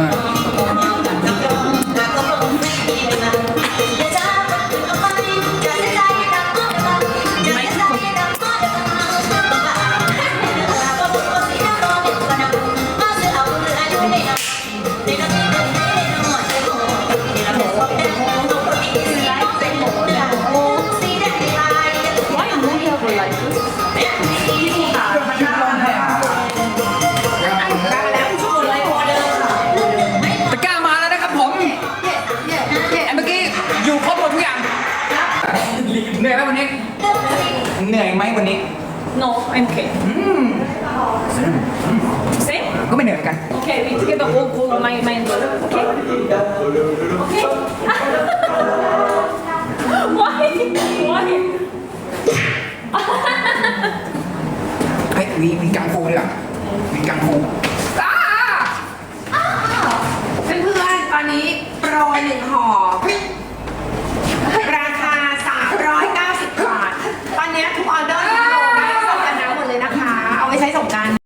มากๆ อยู่ครบหมดทุกอย่างเหนื่อยไหมวันนี้ เหนื่อยไหมวันนี้ No I'm okay อืม Same ก็ไม่เหนื่อยกัน Okay we together all go my my Okay Okay Why Why เฮ้ยวีมีกังฟูดีกว่าวิกังฟู